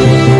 Thank you.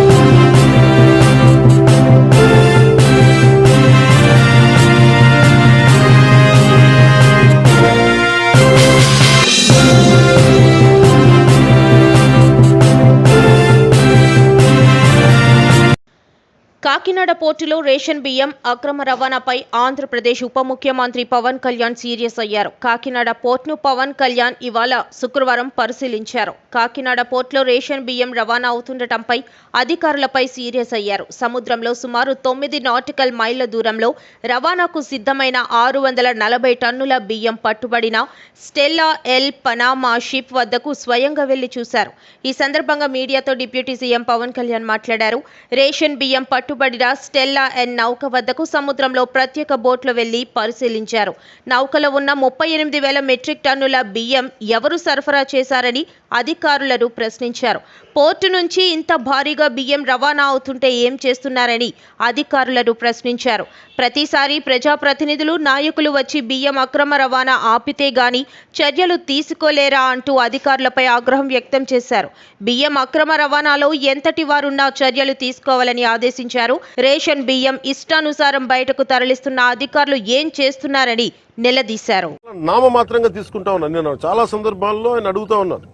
Kakinada పోర్టులో ration బియ్యం అక్రమ రవాణాపై ఆంధ్రప్రదేశ్ ఉప ముఖ్యమంత్రి పవన్ కళ్యాణ్ సీరియస్ అయ్యారు. కాకినాడ పోర్టును పవన్ కళ్యాణ్ ఇవాళ శుక్రవారం పరిశీలించారు. కాకినాడ పోర్టులో రేషన్ బియ్యం రవాణా అవుతుండటంపై అధికారులపై సీరియస్ అయ్యారు. సముద్రంలో సుమారు తొమ్మిది నాటికల్ మైళ్ళ దూరంలో రవాణాకు సిద్ధమైన ఆరు వందల నలభై టన్నుల బియ్యం పట్టుబడిన స్టెల్లా ఎల్ పనామా షిప్ వద్దకు స్వయంగా వెళ్ళి చూశారు. ఈ సందర్భంగా మీడియాతో డిప్యూటీ సీఎం పవన్ కళ్యాణ్ మాట్లాడారు. రేషన్ బియ్యం పట్టుబడిన స్టెల్లా ఎన్ నౌక వద్దకు సముద్రంలో ప్రత్యేక బోట్లో వెళ్ళి పరిశీలించారు. నౌకలో ఉన్న ముప్పై ఎనిమిది వేల మెట్రిక్ టన్నుల బియ్యం ఎవరు సరఫరా చేశారని అధికారులను ప్రశ్నించారు. పోర్టు నుంచి ఇంత భారీగా బియ్యం రవాణా అవుతుంటే ఏం చేస్తున్నారని అధికారులను ప్రశ్నించారు. ప్రతిసారి ప్రజాప్రతినిధులు నాయకులు వచ్చి బియ్యం అక్రమ రవాణా ఆపితే గాని చర్యలు తీసుకోలేరా అంటూ అధికారులపై ఆగ్రహం వ్యక్తం చేశారు. బియ్యం అక్రమ రవాణాలో ఎంతటి వారున్నా చర్యలు తీసుకోవాలని ఆదేశించారు. రేషన్ బియ్యం ఇష్టానుసారం బయటకు తరలిస్తున్న అధికారులు ఏం చేస్తున్నారని నిలదీశారు. నామమాత్రంగా తీసుకుంటా ఉన్నాను నేను చాలా సందర్భాల్లో ఆయన అడుగుతా ఉన్నాను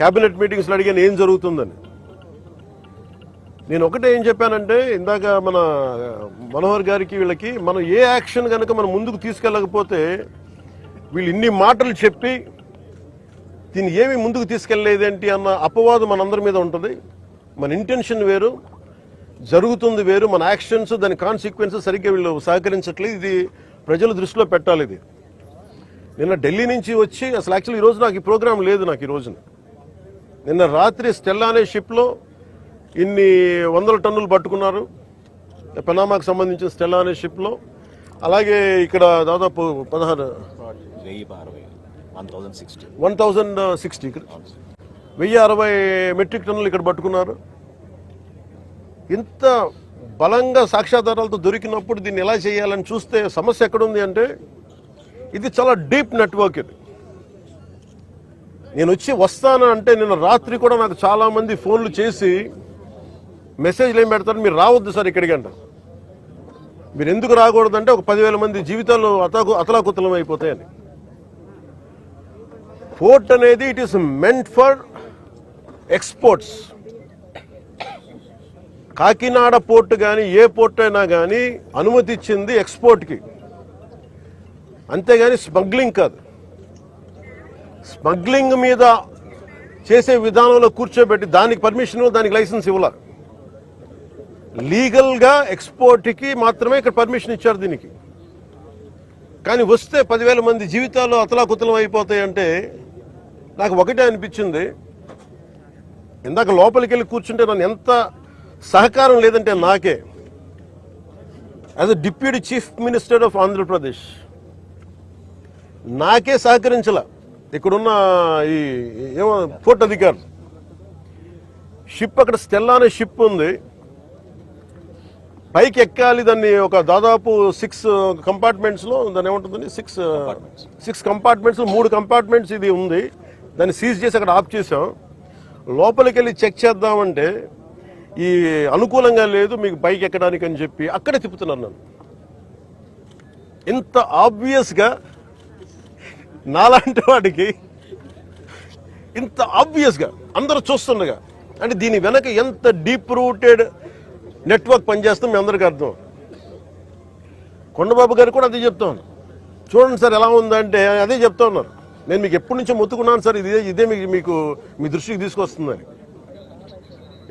కేబినెట్ మీటింగ్స్లో అడిగాను ఏం జరుగుతుందని. నేను ఒకటే ఏం చెప్పానంటే ఇందాక మన మనోహర్ గారికి వీళ్ళకి మనం ఏ యాక్షన్ కనుక మనం ముందుకు తీసుకెళ్ళకపోతే వీళ్ళు ఇన్ని మాటలు చెప్పి దీన్ని ఏమి ముందుకు తీసుకెళ్ళలేదేంటి అన్న అపవాదం మనందరి మీద ఉంటుంది. మన ఇంటెన్షన్ వేరు జరుగుతుంది వేరు మన యాక్షన్స్ దాని కాన్సిక్వెన్సెస్ సరిగ్గా వీళ్ళు సహకరించట్లేదు. ఇది ప్రజల దృష్టిలో పెట్టాలి ఇది. నిన్న ఢిల్లీ నుంచి వచ్చి అసలు యాక్చువల్లీ ఈరోజు నాకు ఈ ప్రోగ్రామ్ లేదు నాకు ఈ రోజున. నిన్న రాత్రి స్టెల్లా అనే షిప్లో ఇన్ని వందల టన్నులు పట్టుకున్నారు. పనామాకు సంబంధించిన స్టెల్లా అనే షిప్లో అలాగే ఇక్కడ దాదాపు పదహారు వన్ థౌజండ్ సిక్స్టీ. వెయ్యి అరవై మెట్రిక్ టన్నులు ఇక్కడ పట్టుకున్నారు. ఇంత బలంగా సాక్ష్యాధారాలతో దొరికినప్పుడు దీన్ని ఎలా చేయాలని చూస్తే సమస్య ఎక్కడుంది అంటే ఇది చాలా డీప్ నెట్వర్క్ ఇది. నేను వచ్చి వస్తాను అంటే నిన్న రాత్రి కూడా నాకు చాలామంది ఫోన్లు చేసి మెసేజ్లు ఏం పెడతారు మీరు రావద్దు సార్ ఇక్కడికి అంటారు మీరు ఎందుకు రాకూడదంటే ఒక పదివేల మంది జీవితాలు అతకు అతలాకుతలం అయిపోతాయని. పోర్ట్ అనేది it is meant for exports Kakinada port కానీ ఏ పోర్ట్ అయినా కానీ అనుమతి ఇచ్చింది ఎక్స్పోర్ట్కి. అంతేగాని స్మగ్లింగ్ కాదు. స్మగ్లింగ్ మీద చేసే విధానంలో కూర్చోబెట్టి దానికి పర్మిషన్ దానికి లైసెన్స్ ఇవ్వాల. లీగల్గా ఎక్స్పోర్ట్కి మాత్రమే ఇక్కడ పర్మిషన్ ఇచ్చారు దీనికి. కానీ వస్తే పదివేల మంది జీవితాలు అతలాకుతలం అయిపోతాయంటే నాకు ఒకటే అనిపించింది. ఇందాక లోపలికి వెళ్ళి కూర్చుంటే నన్ను ఎంత సహకారం లేదంటే నాకే. As a deputy chief minister of Andhra Pradesh నాకే సహకరించాల. ఇక్కడున్న ఈ ఏమో పోర్ట్ అధికారులు. షిప్ అక్కడ స్టెల్లా అనే షిప్ ఉంది. పైకి ఎక్కాలి దాన్ని ఒక దాదాపు సిక్స్ కంపార్ట్మెంట్స్లో దాన్ని ఏముంటుందండి? సిక్స్ సిక్స్ కంపార్ట్మెంట్స్ మూడు కంపార్ట్మెంట్స్ ఇది ఉంది. దాన్ని సీజ్ చేసి అక్కడ ఆఫ్ చేసాం లోపలికి వెళ్ళి చెక్ చేద్దామంటే ఈ అనుకూలంగా లేదు మీకు బైక్ ఎక్కడానికి అని చెప్పి అక్కడే తిప్పుతున్నాను నన్ను. ఇంత ఆబ్వియస్గా నాలాంటి వాడికి ఇంత ఆబ్వియస్గా అందరూ చూస్తుండగా అంటే దీని వెనక ఎంత డీప్ రూటెడ్ నెట్వర్క్ పనిచేస్తుందో మీ అందరికీ అర్థం. కొండబాబు గారు కూడా అదే చెప్తా ఉన్నారు. చూడండి సార్ ఎలా ఉందంటే అదే చెప్తా ఉన్నారు. నేను మీకు ఎప్పటి నుంచో మొత్తుకున్నాను సార్ ఇదే ఇదే మీకు మీకు మీ దృష్టికి తీసుకొస్తుందని.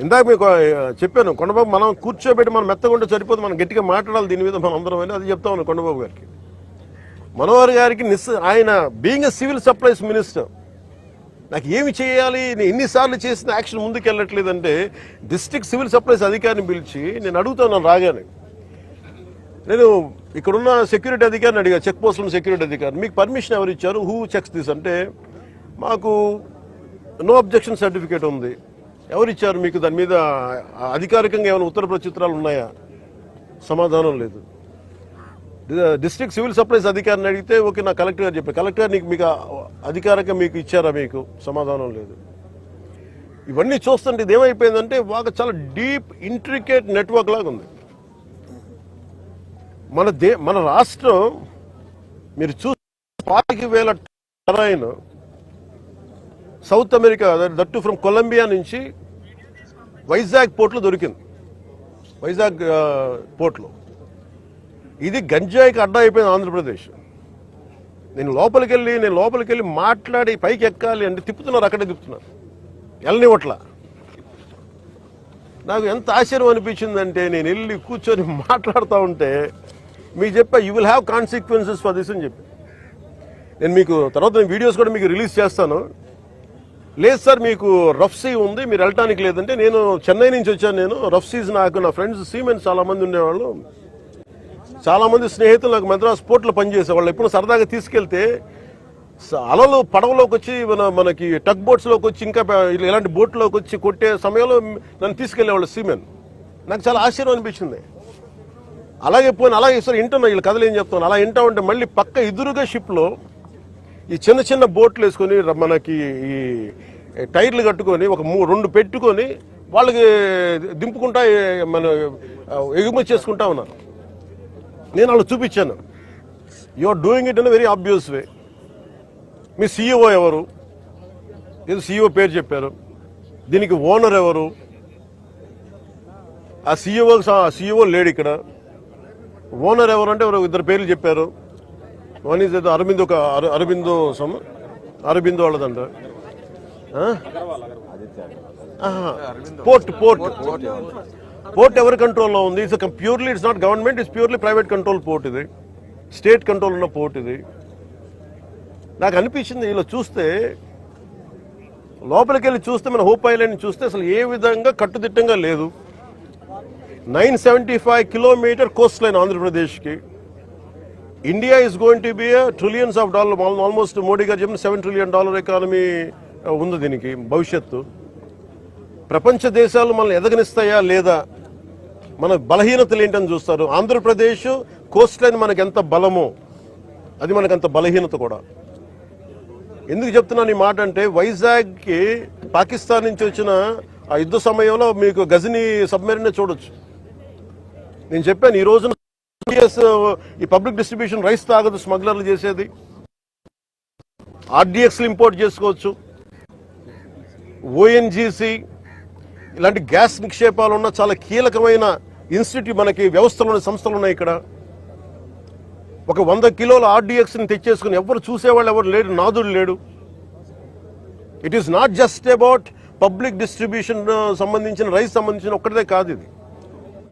ఇందాక మీకు చెప్పాను కొండబాబు మనం కూర్చోబెట్టి మనం మెత్తగుంటే సరిపోదు మనం గట్టిగా మాట్లాడాలి దీని మీద మనం అందరం అని అది చెప్తా ఉన్నాను కొండబాబు గారికి. మనోహర్ గారికి నిస్ ఆయన being a civil supplies minister నాకు ఏమి చేయాలి నేను ఎన్నిసార్లు చేసిన యాక్షన్ ముందుకెళ్ళట్లేదంటే డిస్ట్రిక్ట్ సివిల్ సప్లైస్ అధికారిని పిలిచి నేను అడుగుతాను రాగానే. నేను ఇక్కడున్న సెక్యూరిటీ అధికారిని అడిగా చెక్ పోస్టులను సెక్యూరిటీ అధికారి మీకు పర్మిషన్ ఎవరు ఇచ్చారు హూ చెక్స్ దిస్ అంటే మాకు నో అబ్జెక్షన్ సర్టిఫికేట్ ఉంది. ఎవరు ఇచ్చారు మీకు దాని మీద అధికారికంగా ఏమైనా ఉత్తర ప్రత్యుత్తరాలు ఉన్నాయా? సమాధానం లేదు. డిస్ట్రిక్ట్ సివిల్ సప్లైస్ అధికారిని అడిగితే ఓకే నా కలెక్టర్ గారు చెప్పారు. కలెక్టర్ గారు నీకు మీకు అధికారికంగా మీకు ఇచ్చారా మీకు? సమాధానం లేదు. ఇవన్నీ చూస్తుంటే ఇది ఏమైపోయిందంటే ఒక చాలా డీప్ ఇంట్రికేట్ నెట్వర్క్ లాగా ఉంది. మన దే మన రాష్ట్రం మీరు చూ పాతిక వేల Tarain South America that from Colombia నుంచి వైజాగ్ పోర్ట్లో దొరికింది. వైజాగ్ పోర్ట్లో. ఇది గంజాయికి అడ్డా అయిపోయింది ఆంధ్రప్రదేశ్. నేను లోపలికి వెళ్ళి నేను లోపలికి వెళ్ళి మాట్లాడి పైకి ఎక్కాలి అంటే తిప్పుతున్నారు అక్కడే తిప్పుతున్నారు. వెళ్ళనివ్వట్ల నాకు ఎంత ఆశ్చర్యం అనిపించిందంటే నేను వెళ్ళి కూర్చొని మాట్లాడుతూ ఉంటే మీకు చెప్పా you will have consequences for this అని చెప్పి. నేను మీకు తర్వాత నేను వీడియోస్ కూడా మీకు రిలీజ్ చేస్తాను. లేదు సార్ మీకు రఫ్ సీ ఉంది మీరు వెళ్ళటానికి లేదంటే నేను చెన్నై నుంచి వచ్చాను నేను. రఫ్ సీజ్ నాకు నా ఫ్రెండ్స్ సీమెన్ చాలా మంది ఉండేవాళ్ళు. చాలా మంది స్నేహితులు నాకు మద్రాస్ పోర్ట్లో పనిచేసేవాళ్ళు. ఎప్పుడు సరదాగా తీసుకెళ్తే అలలు పడవలోకి వచ్చి మన మనకి టగ్ బోట్స్లోకి వచ్చి ఇంకా ఇలాంటి బోట్లోకి వచ్చి కొట్టే సమయంలో నన్ను తీసుకెళ్ళేవాళ్ళు సీమెన్. నాకు చాలా ఆశ్చర్యం అనిపించింది. అలాగే పోయిన అలాగే సార్ వింటున్నా వీళ్ళు కథలు ఏం చెప్తాను అలా వింటా ఉంటే మళ్ళీ పక్క ఎదురుగా షిప్లో ఈ చిన్న చిన్న బోట్లు వేసుకొని మనకి ఈ టైర్లు కట్టుకొని ఒక రెండు పెట్టుకొని వాళ్ళకి దింపుకుంటా మన ఎగుమతి చేసుకుంటా ఉన్నారు. నేను వాళ్ళు చూపించాను. You are doing it in very obvious way me CEO ఎవరు? ఇది సీఈఓ పేరు చెప్పారు దీనికి ఓనర్ ఎవరు? ఆ సీఈఓ సీఈఓ లేడు ఇక్కడ. ఓనర్ ఎవరు అంటే ఇద్దరు పేర్లు చెప్పారు. వన్ ఇస్ ఏదో అరవింద్ ఒక అర- Aurobindo some Aurobindo వాళ్ళదంట. Port port. Port ఎవరి కంట్రోల్లో ఉంది? It's purely it's not government it's purely private control port ఇది. స్టేట్ కంట్రోల్ ఉన్న పోర్ట్ ఇది. నాకు అనిపించింది ఇలా చూస్తే లోపలికి వెళ్ళి చూస్తే మన హోప్ ఐలాండ్ చూస్తే అసలు ఏ విధంగా కట్టుదిట్టంగా లేదు. Nine seventy five kilometre coast line ఆంధ్రప్రదేశ్కి. India is going to be trillions of dollar almost Modi గారు చెప్పిన సెవెన్ ట్రిలియన్ డాలర్ ఎకానమీ ఉంది దీనికి భవిష్యత్తు. ప్రపంచ దేశాలు మనల్ని ఎదగనిస్తాయా లేదా? మన బలహీనతలు ఏంటని చూస్తారు. ఆంధ్రప్రదేశ్ కోస్ట్ లైన్ మనకు ఎంత బలమో అది మనకు అంత బలహీనత కూడా. ఎందుకు చెప్తున్నాను ఈ మాట అంటే వైజాగ్కి పాకిస్తాన్ నుంచి వచ్చిన ఆ యుద్ధ సమయంలో మీకు గజనీ సబ్మెరీన్ చూడొచ్చు. నేను చెప్పాను ఈ రోజున CS, uh, ఈ పబ్లిక్ డిస్ట్రిబ్యూషన్ రైస్ తాగదు స్మగ్లర్లు చేసేది. ఆర్డిఎక్స్ ఇంపోర్ట్ చేసుకోవచ్చు. ఓఎన్జీసీ ఇలాంటి గ్యాస్ నిక్షేపాలు ఉన్న చాలా కీలకమైన ఇన్స్టిట్యూట్ మనకి వ్యవస్థలు సంస్థలు ఉన్నాయి ఇక్కడ. ఒక వంద కిలోల ఆర్డిఎక్స్ని తెచ్చేసుకుని ఎవరు చూసేవాళ్ళు ఎవరు లేడు నాదుడు లేడు. It is not just about public distribution సంబంధించిన రైస్ సంబంధించిన ఒక్కటిదే కాదు ఇది.